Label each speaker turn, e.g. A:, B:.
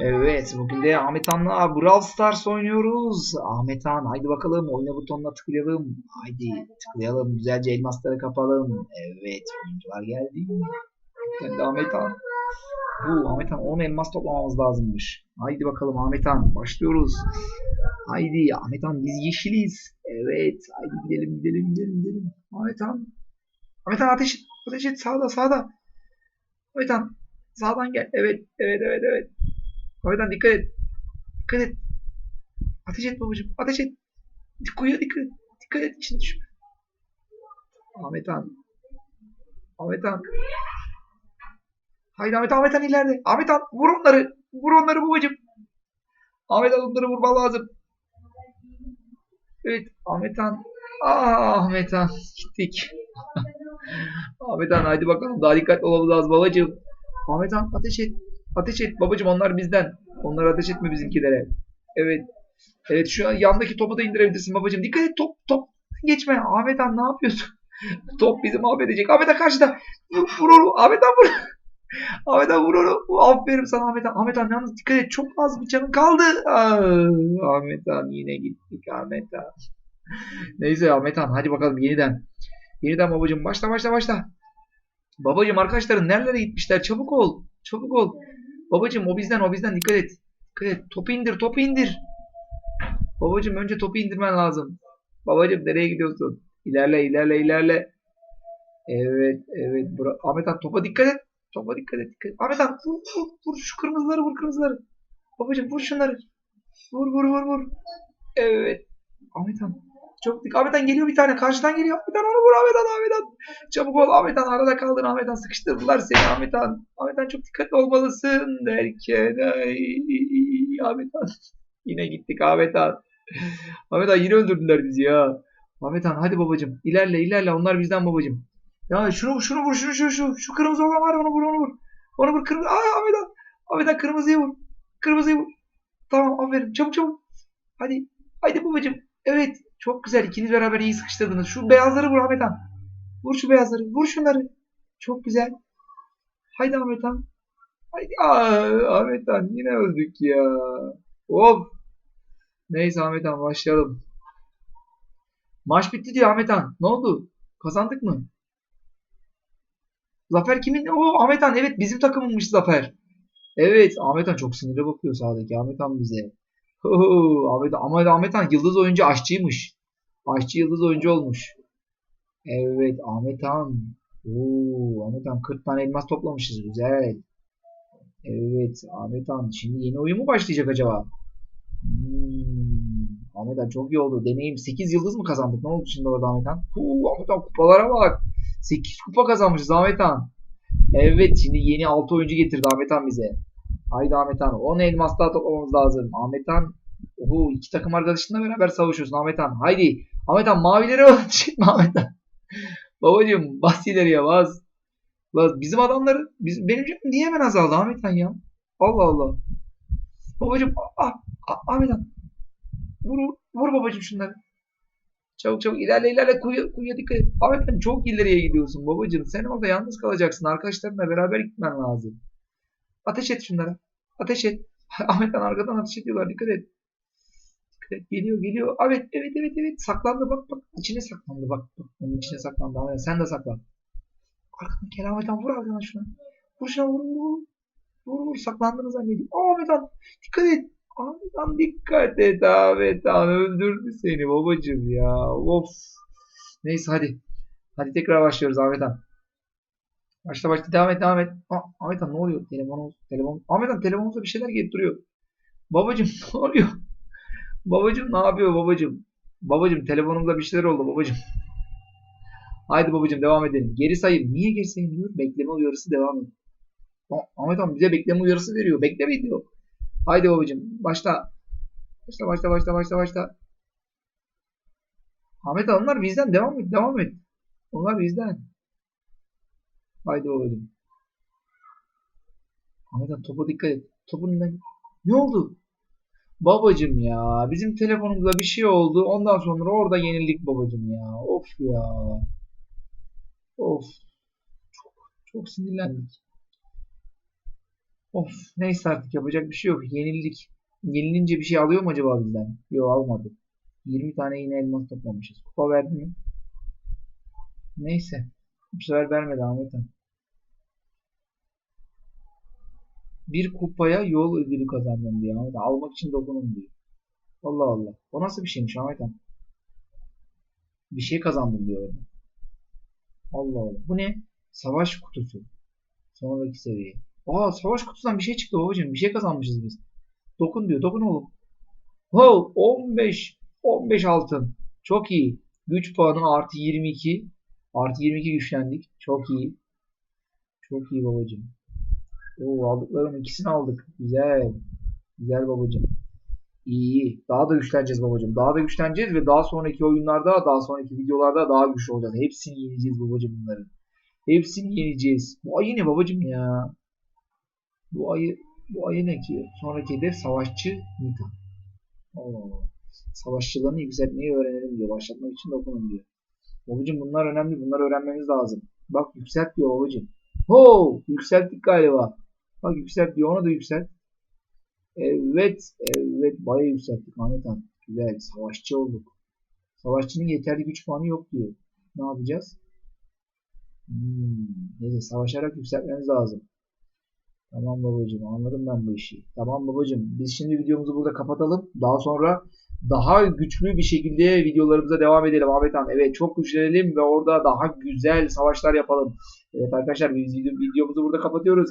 A: Evet, bugün de Ahmet Han'la Brawl Stars oynuyoruz. Ahmet Han, haydi bakalım oyna butonuna tıklayalım. Haydi tıklayalım, güzelce elmasları kapalım. Evet, oyuncular geldi. Geldi Ahmet Han. Bu Ahmet Han 10 elmas toplamamız lazımmış. Haydi bakalım Ahmet Han, başlıyoruz. Haydi Ahmet Han biz yeşiliz. Evet, haydi gidelim gidelim gidelim gidelim. Ahmet Han. Ahmet Han ateş et, ateş et sağda sağda. Ahmet Han sağdan gel. Evet, evet, evet, evet. Ahmethan dikkat et. Dikkat et. Ateş et babacığım. Ateş et. Kuyuya dikkat et. Dikkat et içine düşme. Ahmethan. Ahmethan. Haydi Ahmet Ahmethan ileride. Ahmethan vur onları. Vur onları babacığım. Ahmethan onları vurman lazım. Evet Ahmethan. Aa Ahmethan. Gittik. Ahmethan haydi bakalım. Daha dikkatli olalım lazım babacığım. Ahmethan ateş et. Ateş et babacım onlar bizden. Onlar ateş etme bizimkilere. Evet. Evet şu an yandaki topu da indirebilirsin babacım. Dikkat et top top. Geçme. Ahmet Han ne yapıyorsun? top bizi mahvedecek. Ahmet Han karşıda. Vur, onu. Ahmet Han vur. Ahmet Han vur onu. Aferin sana Ahmet Han. Ahmet Han yalnız dikkat et. Çok az bir canın kaldı. Aa, Ahmet Han yine gittik Ahmet Han. Neyse Ahmet Han hadi bakalım yeniden. Yeniden babacım başla başla başla. Babacım arkadaşların nerelere gitmişler? Çabuk ol. Çabuk ol. Babacım o bizden o bizden dikkat et. Dikkat et. Topu indir topu indir. Babacım önce topu indirmen lazım. Babacım nereye gidiyorsun? İlerle ilerle ilerle. Evet evet. Ahmet Han topa dikkat et. Topa dikkat et. Dikkat et. Ahmet Han vur, vur, vur şu kırmızıları vur kırmızıları. Babacım vur şunları. Vur vur vur vur. Evet. Ahmet Han. Çok dik. Ahmet Han geliyor bir tane. Karşıdan geliyor. Ahmet Han onu vur Ahmet Han Ahmet Han. Çabuk ol Ahmet Han arada kaldın Ahmet Han sıkıştırdılar seni Ahmet Han. Ahmet Han çok dikkatli olmalısın derken ay, Ahmet Han. Yine gittik Ahmet Han. Ahmet Han yine öldürdüler bizi ya. Ahmet Han hadi babacım ilerle ilerle onlar bizden babacım. Ya şunu şunu vur şunu şu şu şu kırmızı olan var onu vur onu vur. Onu vur kırmızı. Aa Ahmet Han. Ahmet Han kırmızıyı vur. Kırmızıyı vur. Tamam aferin çabuk çabuk. Hadi. Hadi babacım. Evet. Çok güzel. İkiniz beraber iyi sıkıştırdınız. Şu beyazları vur Ahmet Han. Vur şu beyazları. Vur şunları. Çok güzel. Haydi Ahmet Han. Haydi. Aa, Ahmet Han yine öldük ya. Of. Neyse Ahmet Han başlayalım. Maç bitti diyor Ahmet Han. Ne oldu? Kazandık mı? Zafer kimin? Oo Ahmet Han. Evet bizim takımınmış Zafer. Evet Ahmet Han çok sinirli bakıyor sağdaki Ahmet Han bize. Ahmet, ama Ahmet Han yıldız oyuncu aşçıymış. Aşçı yıldız oyuncu olmuş. Evet Ahmet Han. Oo, Ahmet Han 40 tane elmas toplamışız. Güzel. Evet Ahmet Han. Şimdi yeni oyun mu başlayacak acaba? Hmm, Ahmet Han çok iyi oldu. Deneyim 8 yıldız mı kazandık? Ne oldu şimdi orada Ahmet Han? Oo, Ahmet Han kupalara bak. 8 kupa kazanmışız Ahmet Han. Evet şimdi yeni 6 oyuncu getirdi Ahmet Han bize. Haydi Ahmet Han. 10 elmas daha toplamamız lazım. Ahmet Han. Oho iki takım arkadaşınla beraber savaşıyorsun Ahmet. Haydi. Ahmet Han mavilere Ahmet Han. Babacım bas ileriye bas. Bas. Bizim adamları biz, benim canım niye hemen azaldı Ahmet ya? Allah Allah. Babacım ah, ah, Ahmet. Vur, vur, babacım şunları. Çabuk çabuk ilerle ilerle kuyu, kuyuya dikkat et. Ahmet çok ileriye gidiyorsun babacım. Sen orada yalnız kalacaksın. Arkadaşlarınla beraber gitmen lazım. Ateş et şunlara. Ateş et. Ahmet'ten arkadan ateş ediyorlar. Dikkat et. Dikkat et. Geliyor geliyor. Evet evet evet evet. Saklandı bak bak. İçine saklandı bak. bak. Onun içine saklandı. Ahmet sen de saklan. Arkadan gel Ahmet'ten vur arkadan şuna. Vur şuna vur vur. Vur vur saklandığını zannediyor. Ahmet'ten dikkat et. Ahmet'ten dikkat et Ahmet'ten öldürdü seni babacım ya. Of. Neyse hadi. Hadi tekrar başlıyoruz Ahmet'ten. Başla başla devam et devam et. Aa, Ahmet Han ne oluyor? Telefon, telefon. Ahmet Han telefonumuza bir şeyler gelip duruyor. Babacım ne oluyor? Babacım ne yapıyor babacım? Babacım telefonumda bir şeyler oldu babacım. Haydi babacım devam edelim. Geri sayım. Niye geri sayım diyor? Bekleme uyarısı devam. Aa, Ahmet Han bize bekleme uyarısı veriyor. Bekleme diyor. Haydi babacım başla. Başla başla başla başla başla. Ahmet Han onlar bizden devam et devam et. Onlar bizden. Haydi babacım. Ahmet Han topa dikkat et. Topun önünden. Ne oldu? Babacım ya. Bizim telefonumuzda bir şey oldu. Ondan sonra orada yenildik babacım ya. Of ya. Of. Çok, çok sinirlendik. Of neyse artık yapacak bir şey yok. Yenildik. Yenilince bir şey alıyor mu acaba bizden? Yok almadı. 20 tane yine elmas toplamışız. Kupa verdi mi? Neyse. Bu sefer vermedi Ahmet Han. Bir kupaya yol ödülü kazandım diyor Ahmet. Almak için dokunun diyor. Allah Allah. O nasıl bir şeymiş Ahmet Han? Bir şey kazandım diyor orada. Allah Allah. Bu ne? Savaş kutusu. Sonraki seviye. Aa savaş kutusundan bir şey çıktı babacığım. Bir şey kazanmışız biz. Dokun diyor. Dokun oğlum. Ho 15. 15 altın. Çok iyi. Güç puanı artı 22. Artı 22 güçlendik. Çok iyi. Çok iyi babacığım. Oo aldıklarım ikisini aldık. Güzel. Güzel babacığım. İyi. Daha da güçleneceğiz babacığım. Daha da güçleneceğiz ve daha sonraki oyunlarda, daha sonraki videolarda daha güçlü olacağız. Hepsini yeneceğiz babacığım bunların. Hepsini yeneceğiz. Bu ayı ne babacığım ya? Bu ayı bu ayı ne ki? Sonraki hedef savaşçı Nita. Oo. Savaşçılarını yükseltmeyi öğrenelim diyor. Başlatmak için dokunun diyor. Babacığım bunlar önemli. Bunları öğrenmemiz lazım. Bak yükselt diyor babacığım. Ho! Yükselttik galiba. Bak yükselt diyor. Onu da yükselt. Evet. Evet. Bayağı yükselttik Ahmet Han. Güzel. Savaşçı olduk. Savaşçının yeterli güç puanı yok diyor. Ne yapacağız? Hmm. Neyse savaşarak yükseltmemiz lazım. Tamam babacığım anladım ben bu işi. Tamam babacığım biz şimdi videomuzu burada kapatalım. Daha sonra daha güçlü bir şekilde videolarımıza devam edelim Ahmet Han. Evet çok güçlenelim ve orada daha güzel savaşlar yapalım. Evet arkadaşlar biz video- videomuzu burada kapatıyoruz.